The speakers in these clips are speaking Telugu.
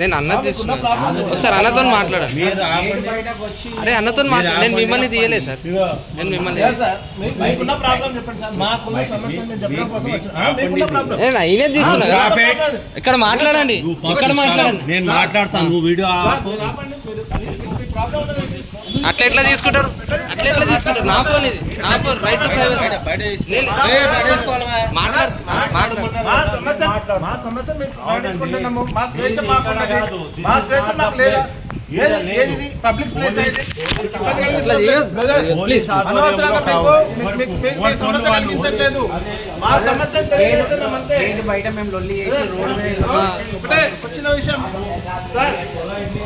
నేను అన్నది తీసుకున్నాను ఒకసారి అన్నతో మాట్లాడండి. అరే అన్నతో మాట్లాడు నేను మిమ్మల్ని తీయలేదు సార్. నేను మిమ్మల్ని నేను నేను అయినే తీస్తున్నా కదా. ఇక్కడ మాట్లాడండి. ఇక్కడ మాట్లాడండి. నేను మాట్లాడతాను. నువ్వు వీడియో అట్లా ఎట్లా తీసుకుంటారు? అట్లా ఎట్లా తీసుకుంటారు? నా ఫోన్ ఇది. నా ఫోన్ రైట్ టు ప్రైవసీ మాట్లాడు మాట్లాడు. మా సమస్య మా సమస్య మీరు పాటించుకుంటున్నాము మా స్వేచ్ఛ మాకున్నది మా స్వేచ్ఛ మాకు లేదా? ఏది ఏది ఇది పబ్లిక్ ప్లేస్ మీ సమస్య బయట మేము లొల్లి చేసి రోడ్డు మీద విషయం. సార్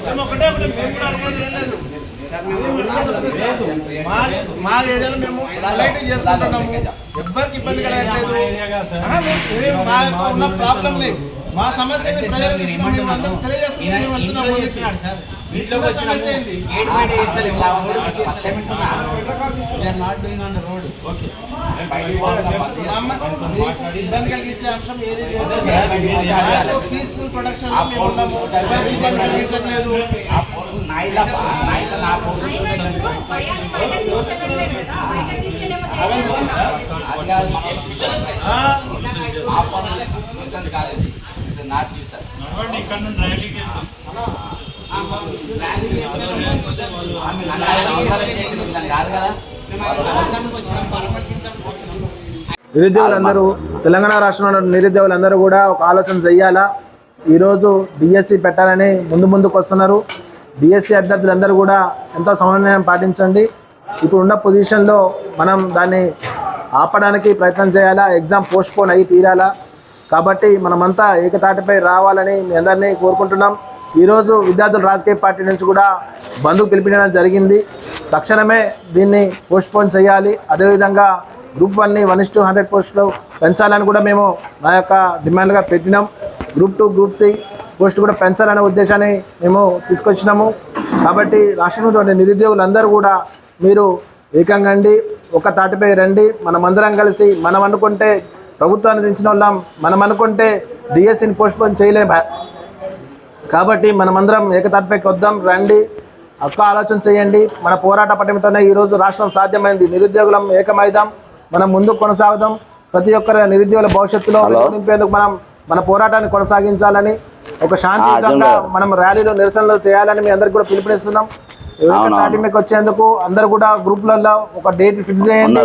మేము ఒకటే ఒకటి మేము కూడా అనుకోలేదు మా ఏరియాలో మేము లైట్ చేసుకుంటున్నాము. ఎవ్వరికి ఇబ్బంది కలగట్లేదు. ఆ, ఉన్న ప్రాబ్లం మా సమస్య ప్రజలకు ఇంట్లోకి వచ్చినాము? ఏడు బయట చేస్తలేము ఇలా ఉంది. ఫస్ట్ టైం వింటున్నా. మేము బయటికి పోతున్నాం. మా అమ్మ మీకు ఇబ్బంది కలిగించే అంశం ఏది లేదు. పీస్ఫుల్ ప్రొడక్షన్ ఆ మేము ఫోన్ ఉన్నాము ఎవరికి ఇబ్బంది కలిగించట్లేదు. ఆ ఫోన్ నా ఇల్లా నా ఇల్లా నా ఫోన్ అయినా ఇప్పుడు భయాన్ని బయట తీసుకెళ్ళలేదు కదా. బయట తీసుకెళ్ళేమో అవన్నీ తీసుకుంటారా? అది కాదు మనం తీసుకొచ్చాం. ఆ, ఆ ఫోన్ న్యూసెన్స్ కాదు ఇది. ఇది నాట్ న్యూసెన్స్. నన్ను ఆయన అవసరం నిరుద్యోగులందరూ తెలంగాణ రాష్ట్రంలో నిరుద్యోగులందరూ కూడా ఒక ఆలోచన చెయ్యాలా? ఈరోజు డిఎస్సి పెట్టాలని ముందు ముందుకు వస్తున్నారు. డిఎస్సి అభ్యర్థులందరూ కూడా ఎంతో సమన్వయం పాటించండి. ఇప్పుడు ఉన్న పొజిషన్లో మనం దాన్ని ఆపడానికి ప్రయత్నం చేయాలా? ఎగ్జామ్ పోస్ట్పోన్ అయ్యి తీరాలా? కాబట్టి మనమంతా ఏకతాటిపై రావాలని మీ అందరినీ కోరుకుంటున్నాం. ఈరోజు విద్యార్థులు రాజకీయ పార్టీ నుంచి కూడా బంధుకు పిలిపించడం జరిగింది. తక్షణమే దీన్ని పోస్ట్పోన్ చేయాలి. అదేవిధంగా గ్రూప్ వన్ని వన్ ఇస్ టూ హండ్రెడ్ పోస్టులు పెంచాలని కూడా మేము మా యొక్క డిమాండ్గా పెట్టినాం. Group two group three post కూడా పెంచాలనే ఉద్దేశాన్ని మేము తీసుకొచ్చినాము. కాబట్టి రాష్ట్రంలోని నిరుద్యోగులందరూ కూడా మీరు ఏకంగా ఒక తాటిపై రండి. మనమందరం కలిసి మనం అనుకుంటే ప్రభుత్వాన్ని దించిన వాళ్ళం మనం అనుకుంటే డిఎస్సిని పోస్ట్పోన్ చేయలే. కాబట్టి మనమందరం ఏకతాటిపైకి వద్దాం. రండి. ఒక్క ఆలోచన చేయండి. మన పోరాట పటిమతోనే ఈరోజు రాష్ట్రం సాధ్యమైంది. నిరుద్యోగులం ఏకమైదాం. మనం ముందుకు కొనసాగుదాం. ప్రతి ఒక్కరి నిరుద్యోగుల భవిష్యత్తులో నింపేందుకు మనం మన పోరాటాన్ని కొనసాగించాలని ఒక శాంతియుతంగా మనం ర్యాలీలో నిరసనలు చేయాలని మీ అందరికి కూడా పిలుపునిస్తున్నాం. తాటిమీకి వచ్చేందుకు అందరు కూడా గ్రూప్లలో ఒక డేట్ ఫిక్స్ చేయండి.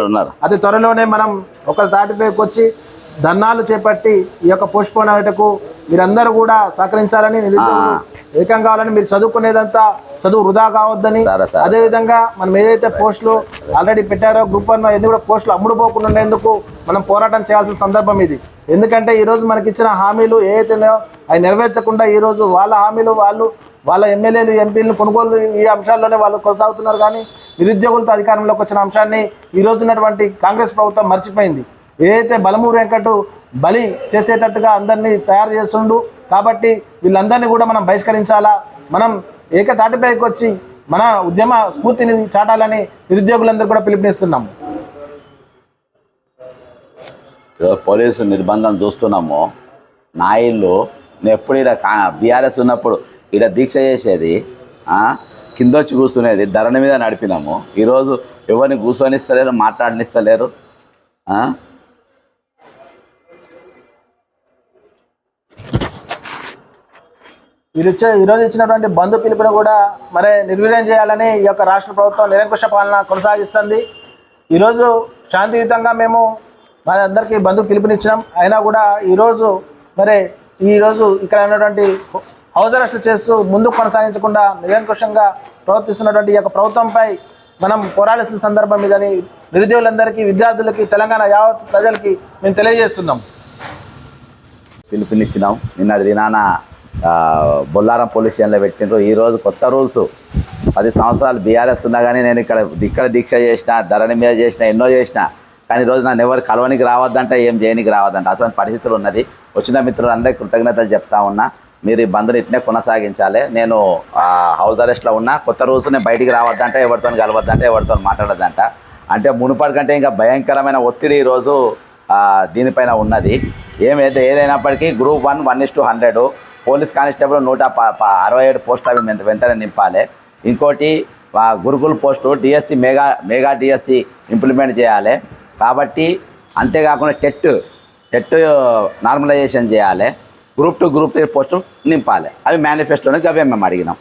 అతి త్వరలోనే మనం ఒక తాటిపైకి వచ్చి ధర్నాలు చేపట్టి ఈ యొక్క పోస్ట్ పోన్ అయ్యేటకు మీరందరూ కూడా సహకరించాలని ఏకం కావాలని మీరు చదువుకునేదంతా చదువు వృధా కావద్దని. అదేవిధంగా మనం ఏదైతే పోస్టులు ఆల్రెడీ పెట్టారో గ్రూప్ వన్ ఎన్ని కూడా పోస్టులు అమ్ముడు పోకుండా ఉండేందుకు మనం పోరాటం చేయాల్సిన సందర్భం ఇది. ఎందుకంటే ఈరోజు మనకి ఇచ్చిన హామీలు ఏవైతే అవి నెరవేర్చకుండా ఈరోజు వాళ్ళ హామీలు వాళ్ళు వాళ్ళ ఎమ్మెల్యేలు ఎంపీలను కొనుగోలు ఈ అంశాల్లోనే వాళ్ళు కొనసాగుతున్నారు కానీ నిరుద్యోగులతో అధికారంలోకి వచ్చిన అంశాన్ని ఈ రోజు ఉన్నటువంటి కాంగ్రెస్ ప్రభుత్వం మర్చిపోయింది. ఏదైతే బలమూరు వెంకట బలి చేసేటట్టుగా అందరినీ తయారు చేస్తుండు. కాబట్టి వీళ్ళందరినీ కూడా మనం బహిష్కరించాలా? మనం ఏకతాటిపైకి వచ్చి మన ఉద్యమ స్ఫూర్తిని చాటాలని నిరుద్యోగులందరూ కూడా పిలుపునిస్తున్నాము. పోలీసు నిర్బంధం చూస్తున్నాము. నా ఇల్లు నేను ఎప్పుడు ఇక్కడ బీఆర్ఎస్ ఉన్నప్పుడు ఇక్కడ దీక్ష చేసేది కింద వచ్చి కూర్చునేది ధరణి మీద నడిపినాము. ఈరోజు ఎవరిని కూర్చొనిస్తలేరు మాట్లాడనిస్తలేరు వీరిచ్చే వీరు ఇచ్చే ఈరోజు ఇచ్చినటువంటి బంధు పిలుపును కూడా మరి నిర్వీర్యం చేయాలని ఈ యొక్క రాష్ట్ర ప్రభుత్వం నిరంకుశ పాలన కొనసాగిస్తుంది. ఈరోజు శాంతియుతంగా మేము మరి అందరికీ బంధు పిలుపునిచ్చినాం. అయినా కూడా ఈరోజు మరి ఈరోజు ఇక్కడ ఉన్నటువంటి హౌస్ అరెస్ట్ చేస్తూ ముందుకు కొనసాగించకుండా నిరంకుశంగా ప్రవర్తిస్తున్నటువంటి ఈ యొక్క ప్రభుత్వంపై మనం పోరాడాల్సిన సందర్భం ఇదని నిరుద్యోగులందరికీ విద్యార్థులకి తెలంగాణ యావత్ ప్రజలకి మేము తెలియజేస్తున్నాం. పిలుపునిచ్చినాం. నిన్న దినాన బొల్లారం పోలీస్ స్టేషన్లో పెట్టిండ్రు. ఈరోజు కొత్త రూల్స్. పది సంవత్సరాలు బీఆర్ఎస్ ఉన్నా కానీ నేను ఇక్కడ ఇక్కడ దీక్ష చేసిన ధరణి మీద చేసిన ఎన్నో చేసిన కానీ ఈరోజు నన్ను ఎవరు కలవనికి రావద్దంటే ఏం చేయనికి రావద్దంట అటువంటి పరిస్థితులు ఉన్నది. వచ్చిన మిత్రులందరికీ కృతజ్ఞతలు చెప్తా ఉన్నా. మీరు ఈ బంధుని ఇట్నే కొనసాగించాలి. నేను హౌస్ అరెస్ట్లో ఉన్నా. కొత్త రూల్స్ నేను బయటికి రావద్దంటే ఎవరితో కలవద్దంటే ఎవరితో మాట్లాడద్దంట. అంటే మునుపటి కంటే ఇంకా భయంకరమైన ఒత్తిడి ఈరోజు దీనిపైన ఉన్నది. ఏమైతే ఏదైనప్పటికీ group one one is two hundred. Police constable నూట అరవై ఏడు పోస్ట్ అవి వెంట- వెంటనే నింపాలి. ఇంకోటి gurukula gurukul post DSC mega mega DSC implement చేయాలి. కాబట్టి అంతేకాకుండా టెట్ టెట్ నార్మలైజేషన్ చేయాలి. Group two group three post నింపాలి. అవి మేనిఫెస్టోని అవే మేము అడిగినాం.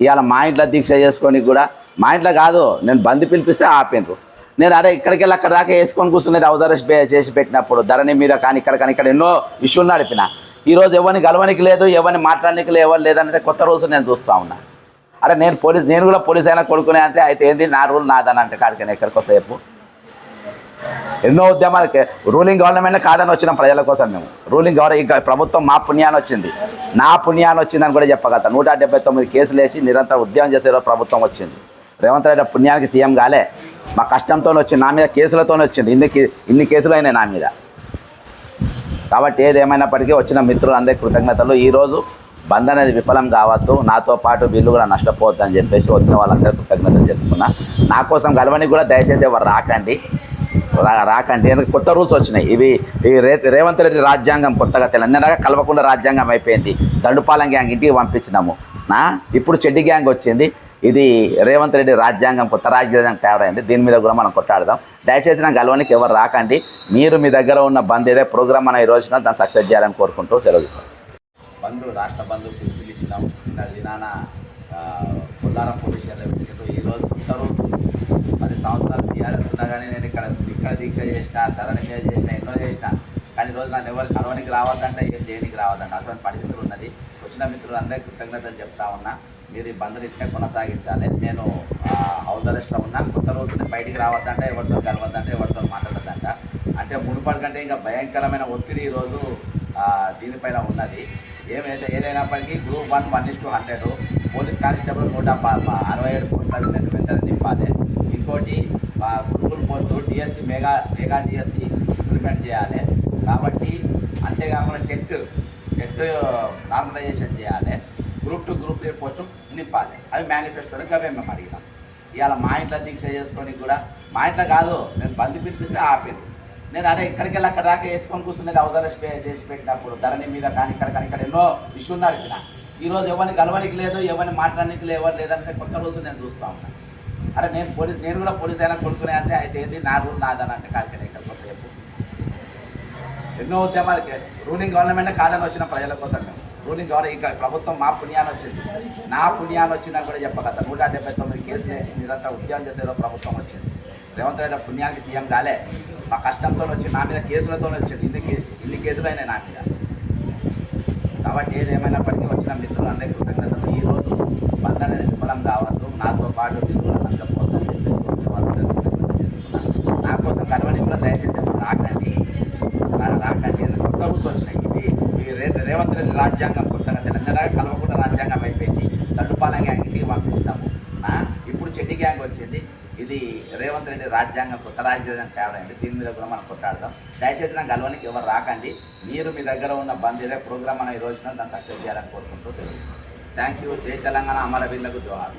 ఇవాళ మా ఇంట్లో దీక్ష చేసుకొని కూడా మా ఇంట్లో కాదు నేను బంద్ పిలిపిస్తే ఆపిండ్రు. నేను అరే ఇక్కడికి వెళ్ళి అక్కడ దాకా వేసుకొని కూర్చున్నది అవదరస్ చేసి పెట్టినప్పుడు ధరణి మీద కానీ ఇక్కడ కానీ ఇక్కడ ఎన్నో ఇష్యూలు నడిపిన. ఈరోజు ఎవరిని గెలవనికి లేదు ఎవరిని మాట్లాడడానికి లేదు ఎవరు లేదంటే కొత్త రోజు నేను చూస్తూ ఉన్నా. అరే నేను పోలీస్ నేను కూడా పోలీస్ అయినా కొడుకునే అంటే అయితే ఏంది నా రూల్ నాదని అంటే కాడికి ఎక్కడికో సేపు. ఎన్నో ఉద్యమాలకి రూలింగ్ గవర్నమెంట్ కాదని వచ్చిన ప్రజల కోసం మేము. రూలింగ్ గవర్నమెంట్ ఇంకా ప్రభుత్వం మా పుణ్యాన్ని వచ్చింది. నా పుణ్యాన్ని వచ్చిందని కూడా చెప్పగలుగుతా. నూట డెబ్బై తొమ్మిది కేసులు వేసి నిరంతరం ఉద్యమం చేసే రోజు ప్రభుత్వం వచ్చింది. రేవంత్ రెడ్డి పుణ్యానికి సీఎం కాలే. మా కష్టంతో వచ్చింది. నా మీద కేసులతోనే వచ్చింది. ఇన్ని ఇన్ని కేసులు అయినాయి నా మీద. కాబట్టి ఏదేమైనప్పటికీ వచ్చిన మిత్రులందరికీ కృతజ్ఞతలు. ఈరోజు బంద్ అనేది విఫలం కావద్దు. నాతో పాటు వీళ్ళు కూడా నష్టపోవద్దు అని చెప్పేసి వచ్చిన వాళ్ళందరూ కృతజ్ఞతలు చెప్పుకున్నా. నా కోసం కలవని కూడా దయచేసి ఎవరు రాకండి. రా- రాకండి. ఎందుకు? కొత్త రూల్స్ వచ్చినాయి. ఇవి ఇవి రే రేవంత్ రెడ్డి రాజ్యాంగం కొత్తగా తెలంగాణ కలవకుండా రాజ్యాంగం అయిపోయింది. దండుపాలెం గ్యాంగ్ ఇంటికి పంపించినాము. నా ఇప్పుడు చెడ్డి గ్యాంగ్ వచ్చింది. ఇది రేవంత్ రెడ్డి రాజ్యాంగం కొత్త రాజ్యాంగం తయారైంది. దీని మీద కూడా మనం కొట్టాడదాం దయచేసి నాకు గలవానికి ఎవరు రాకండి. మీరు మీ దగ్గర ఉన్న బంద్ ఏదే ప్రోగ్రామ్ మన ఈ రోజున దాన్ని సక్సెస్ చేయాలని కోరుకుంటూ సెలవు బంధువులు రాష్ట్ర బంధువులు పిలిచినాం. నిన్న దినాన ఆ, పోలీస్ ఈరోజు పది సంవత్సరాలు టీఆర్ఎస్ ఉన్నా కానీ నేను ఇక్కడ ఇక్కడ దీక్ష చేసిన ధరణి మీద చేసిన ఎన్నో చేసిన కానీ ఈరోజు నన్ను ఎవరు కలవనికి రావద్దంటే ఏం చేయనికి రావద్దంటే అటువంటి పరిస్థితులు ఉన్నది. వచ్చిన మిత్రులందరికీ కృతజ్ఞతలు చెప్తా ఉన్నా. మీరు ఈ బంధుని కొనసాగించాలి. నేను హౌస్ అరెస్ట్లో ఉన్నా. కొత్త రోజుని బయటికి రావద్దంటే ఎవరితో కలవద్దంట ఎవరితో మాట్లాడద్దంట. అంటే మునుపటి కంటే ఇంకా భయంకరమైన ఒత్తిడి ఈరోజు దీనిపైన ఉన్నది. ఏమైతే ఏదైనప్పటికీ group one one is two hundred. Police constable నూట అరవై ఏడు పోస్టులు వెంట వెంటనే నింపాలి. ఇంకోటి ఆ, post DSC mega mega DSC implement చేయాలి. కాబట్టి అంతేకాకుండా టెట్ టెట్ నార్మలైజేషన్ చేయాలి. Group two group three post నింపాలి. అవి మేనిఫెస్టోలో గవే మేము అడిగినాం ఇవాళ మా ఇంట్లో దీక్ష చేసుకొని కూడా మా ఇంట్లో కాదు నేను బంద్ పిలిపిస్తే ఆపేది. నేను అరే ఇక్కడికి వెళ్ళి అక్కడ దాకా వేసుకొని కూర్చున్నది అవదరస్ చేసి పెట్టినప్పుడు ధరణి మీద కానీ ఇక్కడ కానీ ఇక్కడ ఎన్నో ఇష్యూలు నడిపిన ఈరోజు ఎవరిని కలవడానికి లేదు ఎవరిని మాట్లాడడానికి లేదు ఎవరు లేదంటే కొత్త రోజు నేను చూస్తూ ఉన్నాను అరే నేను పోలీస్ నేను కూడా పోలీస్ అయినా కొడుకునే అంటే అయితే ఏంది? నా రూల్ నాదని అంటే కాడికనే ఇక్కడికి వస్తే చెప్పు. ఎన్నో ఉద్యమాలకి రూలింగ్ గవర్నమెంట్ కాదని వచ్చిన ప్రజల కోసం. రూలింగ్ గవర్నమెంట్ ఇంకా ప్రభుత్వం మా పుణ్యాన్ని వచ్చింది. నా పుణ్యాన్ని వచ్చిందని కూడా చెప్పగలత నూట డెబ్బై తొమ్మిది కేసులు వేసి నిరంతరం ఉద్యోగం చేసేలో ప్రభుత్వం వచ్చింది. రేవంత్ రెడ్డి పుణ్యానికి సీఎం కాలే. మా కష్టంతో వచ్చి నా మీద కేసులతో వచ్చింది. ఇన్ని ఇన్ని కేసులు అయినాయి నా మీద. కాబట్టి ఏదేమైనప్పటికీ వచ్చిన మిత్రులు కృతజ్ఞతలు ఈ రోజు బంద్ అనేది విఫలం కావద్దు నాతో పాటు మీరు కూడా నష్టపోతుందని చెప్పేసి వచ్చిన వాళ్ళందరికీ కృతజ్ఞతలు చెప్తున్నాను. నా కోసం కలవని కూడా దయచేసి ఎవరు రాకండి రా- రాకండి ఎందుకంటే కొత్త రూల్స్ వచ్చినాయి ఇది ఈ రే రేవంత్ రెడ్డి రాజ్యాంగం కొత్తగా తెలంగాణ కలవకుండా రాజ్యాంగం అయిపోయింది దడ్డుపాలెం గ్యాంగ్ ఇంటికి పంపించినాము నా ఇప్పుడు గ్యాంగ్ వచ్చింది. ఇది రేవంత్ రెడ్డి రాజ్యాంగం కొత్త రాజ్యాంగం తయారైంది దీని మీద కూడా మనం కొట్టాడదాం దయచేసి నా గల్వానికి ఎవరు రాకండి. మీరు మీ దగ్గర ఉన్న బంద్ ప్రోగ్రామ్ అనే ఈ రోజున దాన్ని సక్సెస్ చేయాలని కోరుకుంటూ థ్యాంక్ యూ. జై తెలంగాణ. అమరవీరులకు జోహార్.